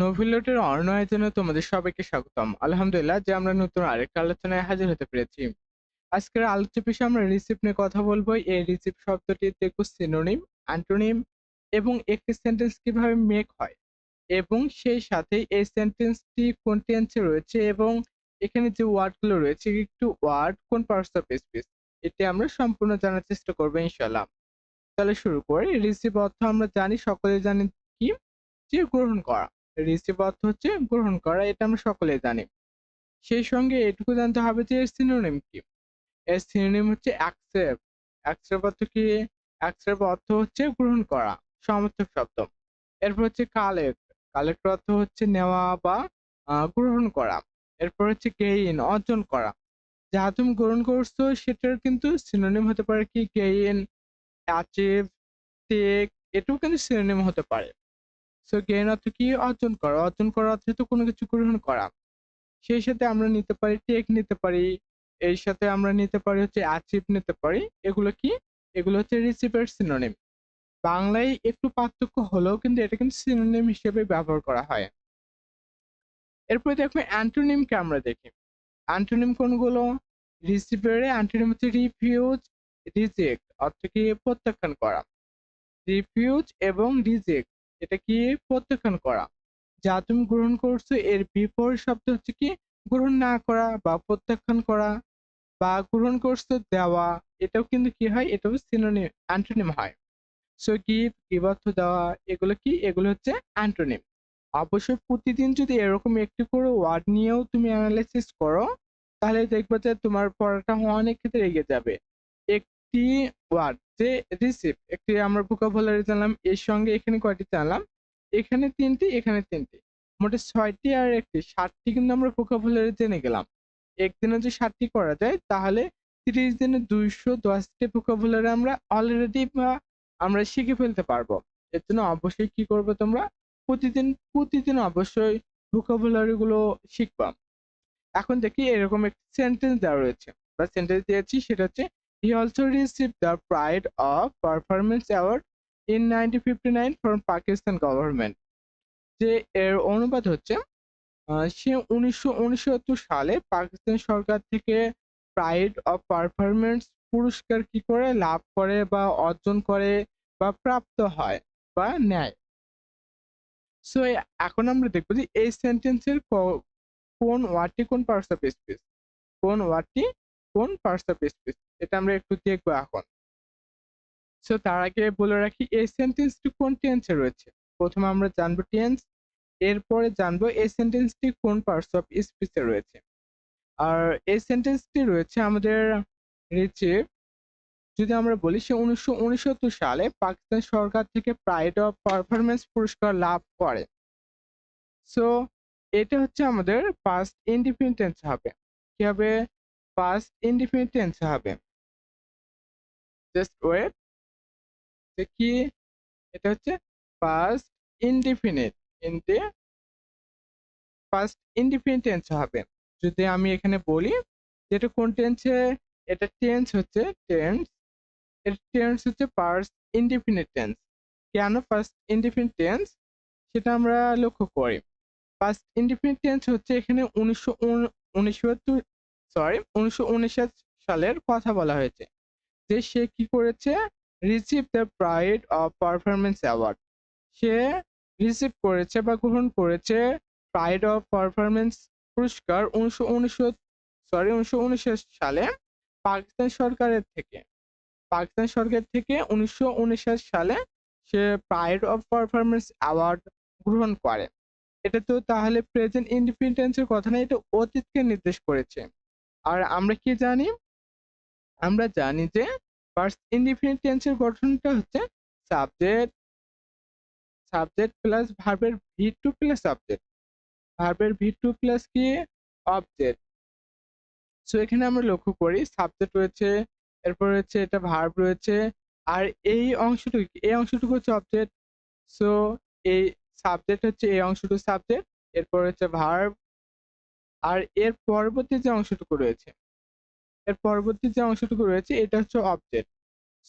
নোভিলোটের অন্য আয়োজনে তোমাদের সবাইকে স্বাগতম। আলহামদুলিল্লাহ, যে আমরা নতুন আরেকটা আলোচনায় হাজির হতে পেরেছি। আজকের আলোচ্য বিষয়ে আমরা রিসিপ্ট নিয়ে কথা বলব। এই রিসিপ্ট শব্দটি দেখো সিনোনিম অ্যান্টোনিম এবং একটি সেন্টেন্স কীভাবে মেক হয় এবং সেই সাথে এই সেন্টেন্সটি কোন টেন্সে রয়েছে এবং এখানে যে ওয়ার্ডগুলো রয়েছে, একটু ওয়ার্ড কোন পার্টস অফ স্পিচ এটি আমরা সম্পূর্ণ জানার চেষ্টা করব ইনশাল্লাহ তাহলে শুরু করি। রিসিভ অর্থ আমরা জানি, সকলে জানি কি? যে গ্রহণ করা। রিসিভ অর্থ হচ্ছে গ্রহণ করা, এটা আমরা সকলেই জানি। সেই সঙ্গে এটুকু জানতে হবে যে এর সিনোনিম কি। এর সিনোনিম হচ্ছে অ্যাকসেপ্ট অ্যাকসেপ্ট অর্থ কি? অ্যাকসেপ্ট অর্থ হচ্ছে গ্রহণ করা, সমর্থক শব্দ। এরপর হচ্ছে কালেক্ট কালেক্ট অর্থ হচ্ছে নেওয়া বা গ্রহণ করা। এরপর হচ্ছে গেইন অর্জন করা। যা তুমি গ্রহণ করছ, সেটার কিন্তু সিনোনিম হতে পারে কি? গেইন অ্যাচিভ টেক এটাও কিন্তু সিনোনিম হতে পারে। সো গেইন অর্থ কি? অর্জন করা। অর্জন করা অর্থ তো কোনো কিছু গ্রহণ করা। সেই সাথে আমরা নিতে পারি টেক নিতে পারি। এর সাথে আমরা নিতে পারি হচ্ছে অ্যাচিভ নিতে পারি। এগুলো কি? এগুলো হচ্ছে রিসিভের সিনোনিম। বাংলায় একটু পার্থক্য হলেও কিন্তু এটা কিন্তু সিনোনিম হিসেবে ব্যবহার করা হয়। এরপরে দেখো অ্যান্টোনিমকে আমরা দেখি। অ্যান্টোনিম কোনগুলো? রিসিভারে অ্যান্টোনিম হচ্ছে রিফিউজ, রিজেক্ট, অর্থ কি? প্রত্যাখ্যান করা। রিফিউজ এবং রিজেক্ট। এটা কি প্রত্যাখ্যান করা? যা তুমি গ্রহণ করছ, এর বিপরীত শব্দ হচ্ছে কি? গ্রহণ না করা বা প্রত্যাখ্যান করা বা গ্রহণ করছ দেওয়া। এটাও কিন্তু কি হয়? এটাও সিনোনিম অ্যান্টোনিম হয়। সো গিভ গিভ দেওয়া, এগুলো কি? এগুলো হচ্ছে অ্যান্টোনিম অবশ্যই প্রতিদিন যদি এরকম একটি করে ওয়ার্ড নিয়েও তুমি অ্যানালাইসিস করো, তাহলে দেখবে যে তোমার পড়াটা অনেক ক্ষেত্রে এগিয়ে যাবে। একটি ওয়ার্ড যে রিসিভ একটি আমরা ভোকাবুলারি জানলাম, এর সঙ্গে এখানে কয়টি জানলাম? এখানে তিনটি এখানে তিনটি। মোটে ছয়টি আর একটি ষাটটি কিন্তু আমরা ভোকাবুলারি জেনে গেলাম। একদিনে যদি ষাটটি করা যায়, তাহলে তিরিশ দিনে দুইশো দশটি ভোকাবুলারি আমরা অলরেডি আমরা শিখে ফেলতে পারব। এর জন্য অবশ্যই কি করবে তোমরা? প্রতিদিন প্রতিদিন অবশ্যই ভোকাবুলারি গুলো শিখবা। এখন দেখি এরকম একটি সেন্টেন্স দেওয়া রয়েছে। বা সেন্টেন্স দিয়েছি, সেটা হচ্ছে receive the pride of performance award in nineteen fifty nine from Pakistan government যে এর অনুবাদ হচ্ছে সে উনিশশো উনসত্তর সালে পাকিস্তান সরকার থেকে প্রাইড অফ পারফরমেন্স পুরস্কার কি করে লাভ করে বা অর্জন করে বা প্রাপ্ত হয় বা নেয়? সো এখন আমরা দেখব যে এই সেন্টেন্সের কোন ওয়ার্ডটি কোন পার্টস অফ স্পিচ কোন ওয়ার্ডটি কোন পার্টস অফ স্পিচ এটা আমরা একটু দেখব এখন। সো তার আগে বলে রাখি, এই সেন্টেন্সটি কোন টেন্সে রয়েছে? প্রথমে আমরা জানব টেন্স এরপরে জানব এই সেন্টেন্সটি কোন পার্টস অফ স্পিচে রয়েছে। আর এই সেন্টেন্সটি রয়েছে আমাদের রিচিভ যদি আমরা বলি, সে উনিশশো উনসত্তর সালে পাকিস্তান সরকার থেকে প্রাইড অফ পারফরমেন্স পুরস্কার লাভ করে। সো এটা হচ্ছে আমাদের ফার্স্ট ইন্ডিপেন্ডেন্স হবে। কি হবে ফার্স্ট ইন্ডিপেন্ডেন্স হবে। জাস্ট ওয়েট কি? এটা হচ্ছে ফার্স্ট ইনডিফিনিট ইনডে ফার্স্ট ইন্ডিপেন্ডেন্স হবে। যদি আমি এখানে বলি, যেটা কোন টেন্সে এটা টেন্স হচ্ছে টেন্স এর টেন্স হচ্ছে ফার্স্ট ইনডিফিনিট টেন্স কেন ফার্স্ট ইনডিফিনিট টেন্স সেটা আমরা লক্ষ্য করি। ফার্স্ট ইনডিফিনিট টেন্স হচ্ছে এখানে উনিশশো উনিশশো সরি, উনিশশো সালের কথা বলা হয়েছে। যে সে কি করেছে? Receive the pride of performance award say receive করেছে বা গ্রহণ করেছে প্রাইড অফ পারফরমেন্স পুরস্কার উনিশশো সরি উনিশশো উনিশ সালে পাকিস্তান সরকারের থেকে। পাকিস্তান সরকার থেকে উনিশশো উনিশ সালে সে প্রাইড অফ পারফরমেন্স অ্যাওয়ার্ড গ্রহণ করে। এটা তো তাহলে প্রেজেন্ট ইন্ডিপেন্ডেন্সের কথা না, এটা অতীতকে নির্দেশ করেছে। আর আমরা কি জানি? আমরা জানি যে ফার্স্ট ইন্ডিপেন্ডেন্ট টেন্সের গঠনটা হচ্ছে সাবজেক্ট সাবজেক্ট প্লাস ভার্বের ভি টু প্লাস সাবজেক্ট ভার্বের ভি টু প্লাস কি? অবজেক্ট সো এখানে আমরা লক্ষ্য করি সাবজেক্ট রয়েছে, এরপর হচ্ছে এটা ভার্ব রয়েছে, আর এই অংশটুকু এই অংশটুকু হচ্ছে অবজেক্ট সো এই সাবজেক্ট হচ্ছে এই অংশটুকু সাবজেক্ট এরপর হচ্ছে ভার্ব আর এর পরবর্তী যে অংশটুকু রয়েছে এর পরবর্তী যে অংশটুকু রয়েছে, এটা হচ্ছে অবজেক্ট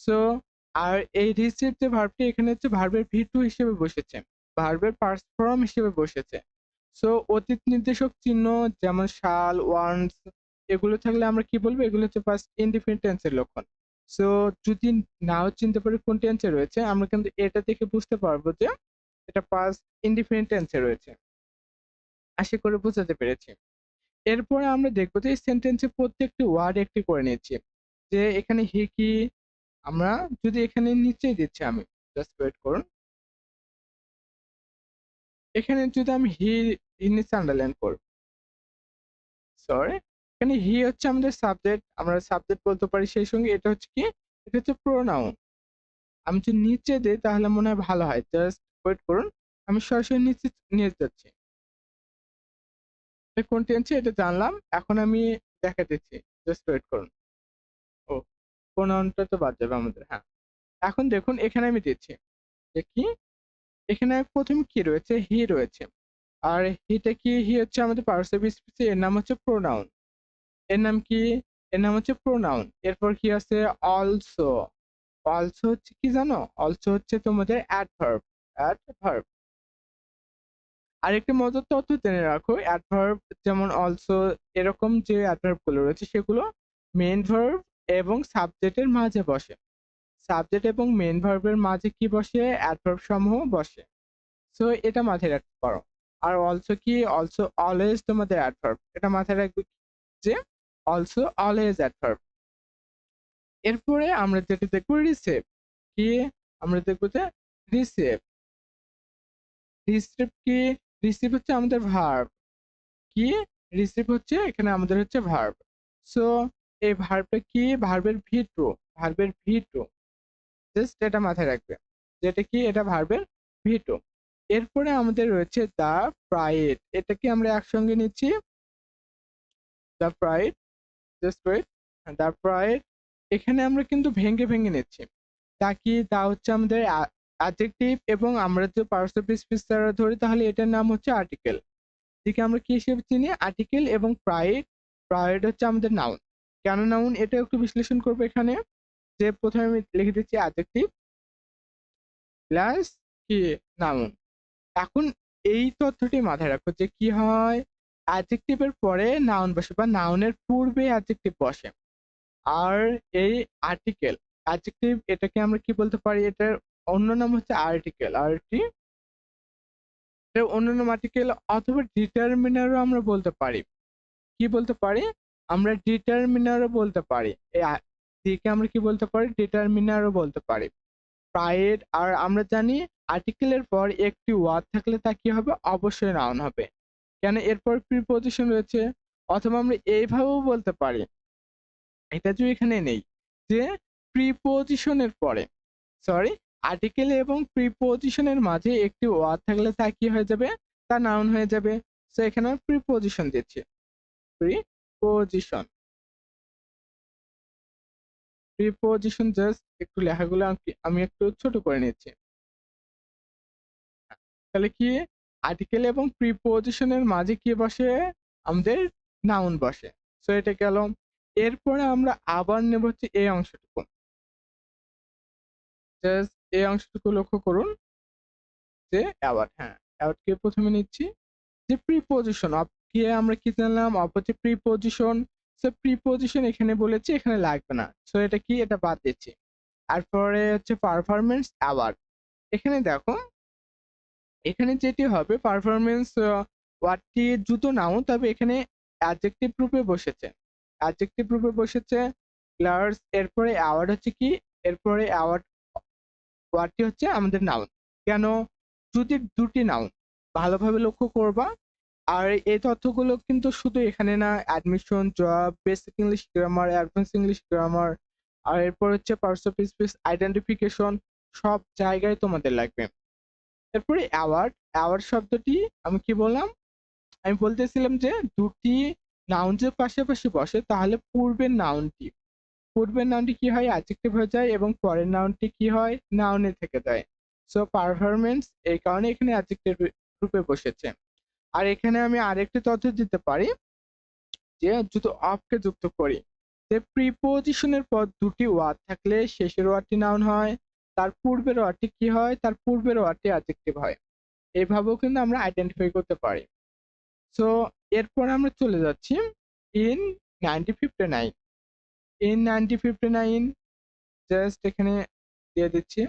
সো আর এই রিসিভ যে ভার্বটি এখানে হচ্ছে ভার্বের ভি টু হিসেবে বসেছে ভার্বের পাস্ট ফর্ম হিসেবে বসেছে। সো অতীত নির্দেশক চিহ্ন যেমন শাল ওয়ান্স এগুলো থাকলে আমরা কি বলব? এগুলো হচ্ছে ফার্স্ট ইনডিফিনিট টেন্সের লক্ষণ। সো যদি নাও চিনতে পারি কোন টেন্সে রয়েছে, আমরা কিন্তু এটা দেখে বুঝতে পারব যে এটা পাস্ট ইনডিফিনিট টেন্সে রয়েছে। আশা করে বোঝাতে পেরেছি। এরপরে আমরা দেখব যে সেন্টেন্সে প্রত্যেকটি ওয়ার্ড একটি করে নিচ্ছি যে এখানে হি কি, আমরা যদি এখানে নিচে দিচ্ছি আমি জাস্ট ওয়েট করুন। এখানে যদি আমি হি নিচে আন্ডারলাইন করব সরি এখানে হি হচ্ছে আমাদের সাবজেক্ট আমরা সাবজেক্ট বলতে পারি সেই সঙ্গে, এটা হচ্ছে কি, এটা হচ্ছে প্রোনাউন আমি যদি নিচে দিই তাহলে মনে হয় ভালো হয় জাস্ট ওয়েট করুন। আমি সরাসরি নিচে, নিয়ে যাচ্ছি। কোন টেন্সে এটা জানলাম। এখন আমি দেখা দিচ্ছি। জাস্ট ওয়েট করুন। ও প্রোনাউনটা তো বাদ যাবে আমাদের হ্যাঁ। এখন দেখুন, এখানে আমি দিচ্ছি। কি? এখানে প্রথম কি রয়েছে? হি রয়েছে। আর হিটা কি? হি হচ্ছে আমাদের পার্সিভ স্পিচে এর নাম হচ্ছে প্রোনাউন এর নাম কি? এর নাম হচ্ছে প্রোনাউন এরপর কি আছে? অলসো অলসো হচ্ছে কি জানো? অলসো হচ্ছে তোমাদের অ্যাডভার্ব অ্যাডভার্ব আরেকটি মজার তথ্য জেনে রাখো অ্যাডভার্ব যেমন অলসো এরকম যে অ্যাডভার্বগুলো রয়েছে সেগুলো মেন ভার্ব এবং সাবজেক্টের মাঝে বসে। সাবজেক্ট এবং মেন ভার্বের মাঝে কি বসে? অ্যাডভার্ব সমূহ বসে। সো এটা মাথায় রাখতে পারো। আর অলসো কি? অলসো অলওয়েজ তোমাদের অ্যাডভার্ব এটা মাথায় রাখবে যে অলসো অলওয়েজ অ্যাডভার্ব এরপরে আমরা যেটা দেখব রিসেভ কি? আমরা দেখব যে রিসেভ রিসিভ কি? রিসিভ হচ্ছে আমাদের ভার্ব কি? রিসিভ হচ্ছে এখানে আমাদের হচ্ছে ভার্ব সো এই ভার্বটা কি? ভার্বের ভি টু ভার্বের ভি টু জাস্ট এটা মাথায় রাখবে। যেটা কি? এটা ভার্বের ভি টু এরপরে আমাদের রয়েছে দা প্রাইড এটা কি আমরা একসঙ্গে নিচ্ছি? The pride just wait the pride এখানে আমরা কিন্তু ভেঙে ভেঙে নিচ্ছি। তা কি? তা হচ্ছে আমাদের অ্যাডজেক্টিভ এবং আমরা যে পার্সিভ স্পিচ দ্বারা ধরি, তাহলে এটার নাম হচ্ছে আর্টিকেল এদিকে আমরা কি হিসেবে চিনি? আর্টিকেল এবং প্রাইড প্রাইড হচ্ছে আমাদের নাউন কেন নাউন এটা একটু বিশ্লেষণ করব এখানে। যে প্রথমে আমি লিখে দিচ্ছি অ্যাডজেক্টিভ প্লাস কি? নাউন এখন এই তথ্যটি মাথায় রাখো যে কি হয়? অ্যাডজেক্টিভের পরে নাউন বসে বা নাউনের পূর্বে অ্যাডজেক্টিভ বসে। আর এই আর্টিকেল অ্যাডজেক্টিভ এটাকে আমরা কি বলতে পারি? এটার অন্য নাম হচ্ছে আর্টিকেল আরটি অন্য নাম আর্টিকেল অথবা ডিটারমিনারও আমরা বলতে পারি। কি বলতে পারি? আমরা ডিটারমিনারও বলতে পারি। দিকে আমরা কি বলতে পারি? ডিটারমিনারও বলতে পারি। প্রাইড আর আমরা জানি আর্টিকেলের পর একটি ওয়ার্ড থাকলে তা কি হবে? অবশ্যই নাউন হবে। কেন? এরপর প্রিপোজিশন রয়েছে। অথবা আমরা এইভাবেও বলতে পারি। এটা যে এখানে নেই যে প্রিপোজিশনের পরে সরি আর্টিকেল এবং প্রিপোজিশনের মাঝে একটি ওয়ার্ড থাকলে তা কি হয়ে যাবে? তা নাউন হয়ে যাবে। সো এখানে প্রিপোজিশন দিচ্ছি। প্রিপোজিশন প্রিপোজিশন জাস্ট একটু লেখাগুলো আমি একটু ছোট করে নিচ্ছি। তাহলে কি? আর্টিকেল এবং প্রিপোজিশনের মাঝে কি বসে? আমাদের নাউন বসে। সো এটা গেল। এরপরে আমরা আবার নেব হচ্ছে এই অংশটুকু। জাস্ট এই অংশটুকু লক্ষ্য করুন যে অ্যাওয়ার্ড হ্যাঁ অ্যাওয়ার্ডকে প্রথমে নিচ্ছি। যে প্রিপোজিশন কে আমরা কি জানলাম? অপ হচ্ছে প্রিপোজিশন সো প্রিপোজিশন এখানে বলেছি, এখানে লাগবে না। সো এটা কি? এটা বাদ দিচ্ছি। তারপরে হচ্ছে পারফরমেন্স অ্যাওয়ার্ড এখানে দেখো, এখানে যেটি হবে পারফরমেন্স ওয়ার্ডটি জুতো নাও, তবে এখানে অ্যাডজেক্টিভ রূপে বসেছে। অ্যাডজেক্টিভ রূপে বসেছে প্লাস এরপরে অ্যাওয়ার্ড হচ্ছে কি? এরপরে অ্যাওয়ার্ড ওয়ার্ডটি হচ্ছে আমাদের নাউন কেন? যদি দুটি নাউন ভালোভাবে লক্ষ্য করবা, আর এই তথ্যগুলো কিন্তু শুধু এখানে না admission job basic English grammar advance English grammar আর এরপর হচ্ছে পার্স অফ স্পিচ আইডেন্টিফিকেশন সব জায়গায় তোমাদের লাগবে। এরপরে অ্যাওয়ার্ড অ্যাওয়ার্ড শব্দটি আমি কি বললাম? আমি বলতেছিলাম যে দুটি নাউন যে পাশাপাশি বসে, তাহলে পূর্বের নাউনটি পূর্বের নাউনটি কি হয়? অ্যাডজেক্টিভ হয়ে যায় এবং পরের নাউনটি কি হয়? নাউনে থেকে যায়। সো পারফরমেন্স এই কারণে এখানে অ্যাডজেক্টিভ রূপে বসেছে। আর এখানে আমি আরেকটি তথ্য দিতে পারি, যে যদি অফকে যুক্ত করি। যে প্রিপোজিশনের পর দুটি ওয়ার্ড থাকলে শেষের ওয়ার্ডটি নাউন হয়, তার পূর্বের ওয়ার্ডটি কি হয়? তার পূর্বের ওয়ার্ডটি অ্যাডজেক্টিভ হয়। এইভাবেও কিন্তু আমরা আইডেন্টিফাই করতে পারি। সো এরপর আমরা চলে যাচ্ছি in ninety fifty nine fifty nine just এখানে দিয়ে দিচ্ছি।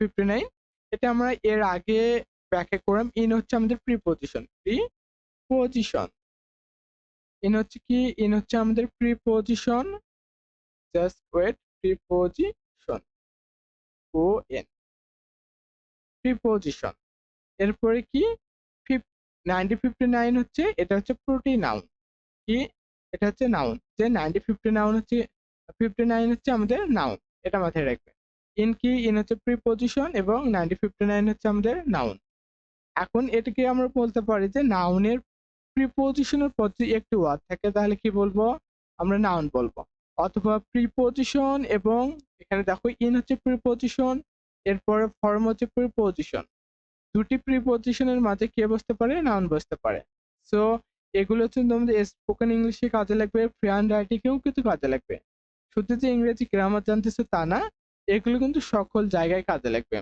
ফিফটি নাইন এটা আমরা এর আগে ব্যাখ্যা করলাম। ইন হচ্ছে আমাদের প্রিপোজিশন প্রিপোজিশন ইন হচ্ছে কি? ইন হচ্ছে আমাদের preposition just wait preposition O N preposition এরপরে কি? নাইনটি ফিফটি নাইন হচ্ছে, এটা হচ্ছে প্রোটি নাউন কি? এটা হচ্ছে নাউন যে নাইনটি ফিফটি নাউন হচ্ছে ফিফটি নাইন হচ্ছে আমাদের নাউন এটা মাথায় রাখবে। ইন কি? ইন হচ্ছে প্রিপোজিশন এবং নাইনটি ফিফটি নাইন হচ্ছে আমাদের নাউন এখন এটাকে আমরা বলতে পারি যে নাউনের প্রিপোজিশনের পর যদি একটি ওয়ার্ড থাকে তাহলে কি বলব? আমরা নাউন বলব। অথবা প্রিপোজিশন এবং এখানে দেখো ইন হচ্ছে প্রিপোজিশন এরপরে ফর্ম হচ্ছে প্রিপোজিশন দুটি প্রিপোজিশনের মাঝে কে বসতে পারে? নাউন বসতে পারে। সো এগুলো হচ্ছে তোমাদের স্পোকেন ইংলিশে কাজে লাগবে ফ্রি হ্যান্ড রাইটিংয়েও কিন্তু কাজে লাগবে। শুধু যে ইংরেজি গ্রামার জানতেছে তা না, এগুলো কিন্তু সকল জায়গায় কাজে লাগবে।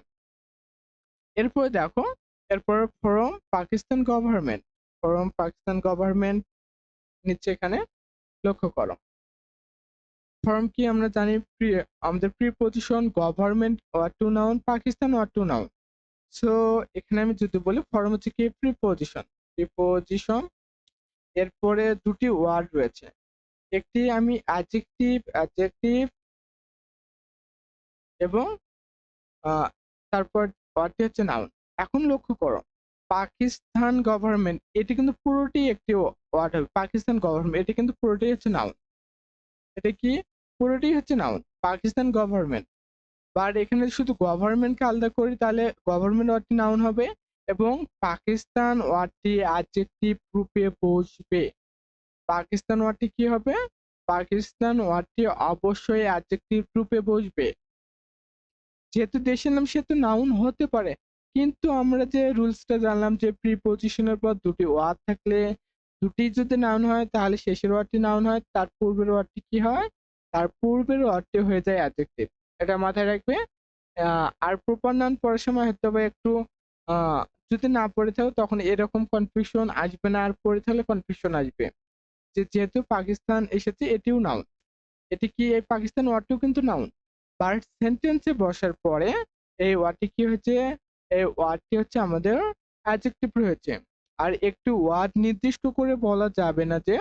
এরপরে দেখো, এরপর from Pakistan government from Pakistan government নিচ্ছে এখানে লক্ষ্য করো। ফর্ম কি আমরা জানি? আমাদের preposition government war two noun Pakistan war two noun so এখানে আমি যদি বলি ফর্ম হচ্ছে কি? প্রিপোজিশন প্রিপোজিশন এরপরে দুটি ওয়ার্ড রয়েছে। একটি আমি অ্যাডজেক্টিভ অ্যাডজেক্টিভ এবং তারপর ওয়ার্ডটি হচ্ছে নাউন এখন লক্ষ্য করো, পাকিস্তান গভর্নমেন্ট এটি কিন্তু পুরোটি একটি ওয়ার্ড হবে। পাকিস্তান গভর্নমেন্ট এটি কিন্তু পুরোটাই হচ্ছে নাউন এটা কি? পুরোটাই হচ্ছে নাউন পাকিস্তান গভর্নমেন্ট বাট এখানে শুধু গভর্নমেন্টকে আলাদা করি, তাহলে গভর্নমেন্ট ওয়ার্ডটি নাউন হবে। এবং পাকিস্তান ওয়ার্ডটি অ্যাডজেক্টিভ রূপে বসবে। পাকিস্তান ওয়ার্ডটি কি হবে? পাকিস্তান ওয়ার্ডটি অবশ্যই অ্যাডজেক্টিভ রূপে বসবে। যেহেতু দেশের নাম সেহেতু নাউন হতে পারে, কিন্তু আমরা যে রুলসটা জানলাম যে প্রিপোজিশনের পর দুটি ওয়ার্ড থাকলে দুটি যদি নাউন হয়, তাহলে শেষের ওয়ার্ডটি নাউন হয়, তার পূর্বের ওয়ার্ডটি কি হয়? তার পূর্বের ওয়ার্ডটি হয়ে যায় অ্যাডজেক্টিভ এটা মাথায় রাখবে। আর প্রপার নাউন পড়ার সময় হয়তো বা একটু যদি না পড়ে থাকো তখন এরকম কনফিউশন আসবে না, আর পড়ে থাকলে কনফিউশন আসবে। যে যেহেতু পাকিস্তান এসেছে, এটিও নাউন এটি কি এই পাকিস্তান ওয়ার্ডটিও কিন্তু নাউন বাট সেন্টেন্সে বসার পরে এই ওয়ার্ডটি কি হয়েছে? এই ওয়ার্ডটি হচ্ছে আমাদের অ্যাডজেক্টিভ রয়েছে আর একটি ওয়ার্ড নির্দিষ্ট করে বলা যাবে না যে,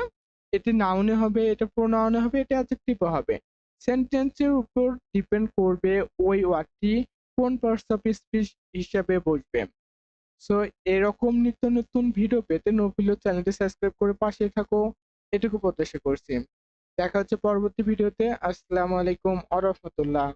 এটি নাউনে হবে, এটা প্রোনাউনে হবে, এটা অ্যাডজেক্টিভও হবে। সেন্টেন্সের উপর ডিপেন্ড করবে ওই ওয়ার্ডটি কোন পার্টস অফ স্পিচ হিসাবে বসবে? সো এরকম নিত্য নতুন ভিডিও পেতে নবিলো চ্যানেলটি সাবস্ক্রাইব করে পাশে থাকো। এটুকু প্রত্যাশা করছি। দেখা হচ্ছে পরবর্তী ভিডিওতে আসসালামু আলাইকুম আ রহমতুল্লাহ।